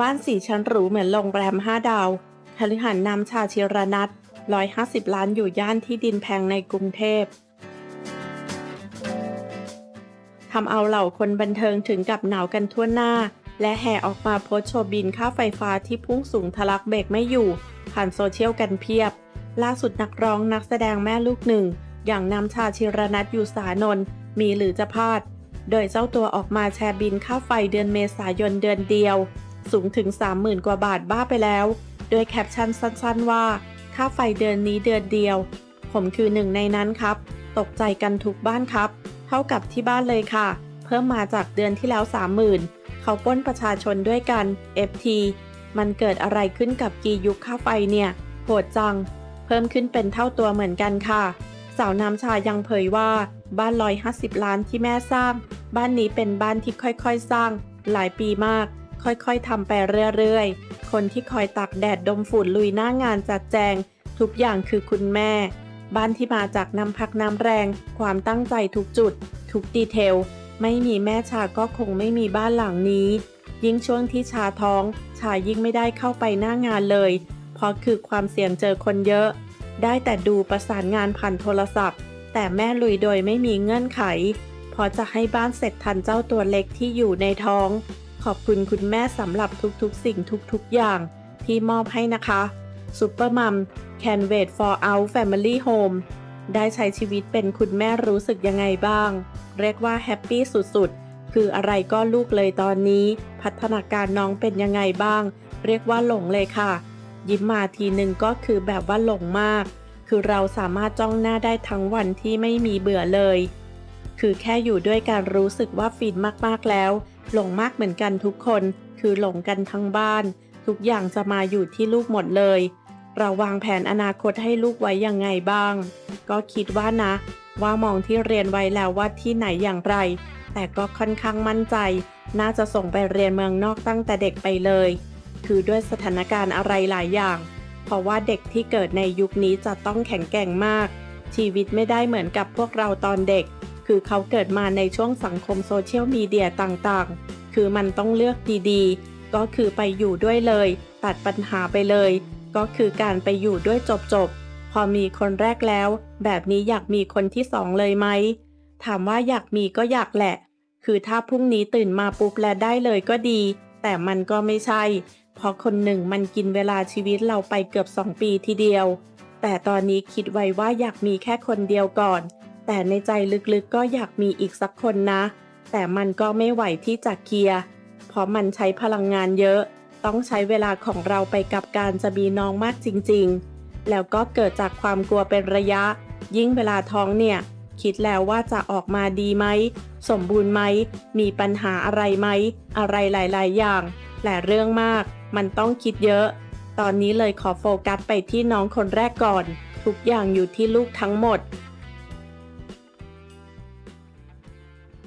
บ้านสี่ชั้นหรูเหมือนโรงแรมห้าดาวคฤหัสถ์นำชาชิรนัท150 ล้านอยู่ย่านที่ดินแพงในกรุงเทพทำเอาเหล่าคนบันเทิงถึงกับหนาวกันทั่วหน้า และแห่ออกมาโพสโชว์บินค่าไฟฟ้าที่พุ่งสูงทะลักเบรกไม่อยู่ ผ่านโซเชียลกันเพียบ ล่าสุดนักร้องนักแสดงแม่ลูกหนึ่ง อย่างนำชาชิรนัทอยู่สานนท์ มีหรือจะพลาด โดยเจ้าตัวออกมาแชร์บินค่าไฟเดือนเมษายนเดือนเดียว สูงถึง 30,000 กว่าบาทบ้าไปแล้ว โดยแคปชั่นสั้นๆว่า ค่าไฟเดือนนี้เดือนเดียว ผมคือหนึ่งในนั้นครับ ตกใจกันทุกบ้านครับ เท่ากับที่บ้านเลยค่ะ เพิ่มมาจากเดือนที่แล้ว 30,000 เขาป้นประชาชนด้วยกัน FT มันเกิดอะไรขึ้นกับกียุคค่าไฟเนี่ย โหดจัง เพิ่มขึ้นเป็นเท่าตัวเหมือนกันค่ะ สาวน้ำชายังเผยว่า บ้าน150 ล้านที่แม่สร้าง บ้านนี้เป็นบ้านที่ค่อยๆสร้าง หลายปีมาก ค่อยๆทำไปเรื่อยๆ คนที่คอยตักแดดดมฝุ่นลุยหน้างานจัดแจง ทุกอย่างคือคุณแม่ บ้านที่มาจากน้ำพักน้ำแรง ความตั้งใจทุกจุด ทุกดีเทล ไม่มีแม่ชาก็คงไม่มีบ้านหลังนี้ ยิ่งช่วงที่ชาท้อง ชายิ่งไม่ได้เข้าไปหน้างานเลย เพราะคือความเสี่ยงเจอคนเยอะ ได้แต่ดูประสานงานผ่านโทรศัพท์ แต่แม่ลุยโดยไม่มีเงื่อนไขพราะจะให้บ้านเสร็จทันเจ้าตัวเล็กที่อยู่ในท้อง ขอบคุณคุณแม่สำหรับทุกๆ สิ่งทุกๆ อย่าง ที่มอบให้นะคะซูเปอร์มัม Can wait for our family home ได้ใช้ชีวิตเป็นคุณแม่รู้สึกยังไงบ้าง เรียกว่าแฮปปี้สุดๆ คืออะไรก็ลูกเลยตอนนี้ พัฒนาการน้องเป็นยังไงบ้าง เรียกว่าหลงเลยค่ะ ยิ้มมาทีหนึ่งก็คือแบบว่าหลงมาก คือเราสามารถจ้องหน้าได้ทั้งวันที่ไม่มีเบื่อเลย คือแค่อยู่ด้วยการรู้สึกว่าฟินมากๆแล้ว หลงมากเหมือนกันทุกคน คือหลงกันทั้งบ้าน ทุกอย่างจะมาอยู่ที่ลูกหมดเลย เราวางแผนอนาคตให้ลูกไว้ยังไงบ้าง ก็คิดว่านะ ว่ามองที่เรียนไว้แล้วว่าที่ไหนอย่างไร แต่ก็ค่อนข้างมั่นใจ น่าจะส่งไปเรียนเมืองนอกตั้งแต่เด็กไปเลย คือด้วยสถานการณ์อะไรหลายอย่าง เพราะว่าเด็กที่เกิดในยุคนี้จะต้องแข็งแกร่งมาก ชีวิตไม่ได้เหมือนกับพวกเราตอนเด็ก คือเขาเกิดมาในช่วงสังคมโซเชียลมีเดียต่างๆ คือมันต้องเลือกดีๆ ก็คือไปอยู่ด้วยเลย ตัดปัญหาไปเลย ก็คือการไปอยู่ด้วยจบๆ พอมีคนแรกแล้ว แบบนี้อยากมีคนที่สองเลยไหม ถามว่าอยากมีก็อยากแหละ คือถ้าพรุ่งนี้ตื่นมาปุ๊บและได้เลยก็ดี แต่มันก็ไม่ใช่ เพราะคนหนึ่งมันกินเวลาชีวิตเราไปเกือบสองปีทีเดียว แต่ตอนนี้คิดไว้ว่าอยากมีแค่คนเดียวก่อน แต่ในใจลึกๆก็อยากมีอีกสักคนนะ แต่มันก็ไม่ไหวที่จะเคลียร์ เพราะมันใช้พลังงานเยอะ ต้องใช้เวลาของเราไปกับการจะมีน้องมากจริงๆ แล้วก็เกิดจากความกลัวเป็นระยะ ยิ่งเวลาท้องเนี่ย คิดแล้วว่าจะออกมาดีไหม สมบูรณ์ไหม มีปัญหาอะไรไหม อะไรหลาย ๆ อย่าง หลายเรื่องมาก มันต้องคิดเยอะ ตอนนี้เลยขอโฟกัสไปที่น้องคนแรกก่อน ทุกอย่างอยู่ที่ลูกทั้งหมด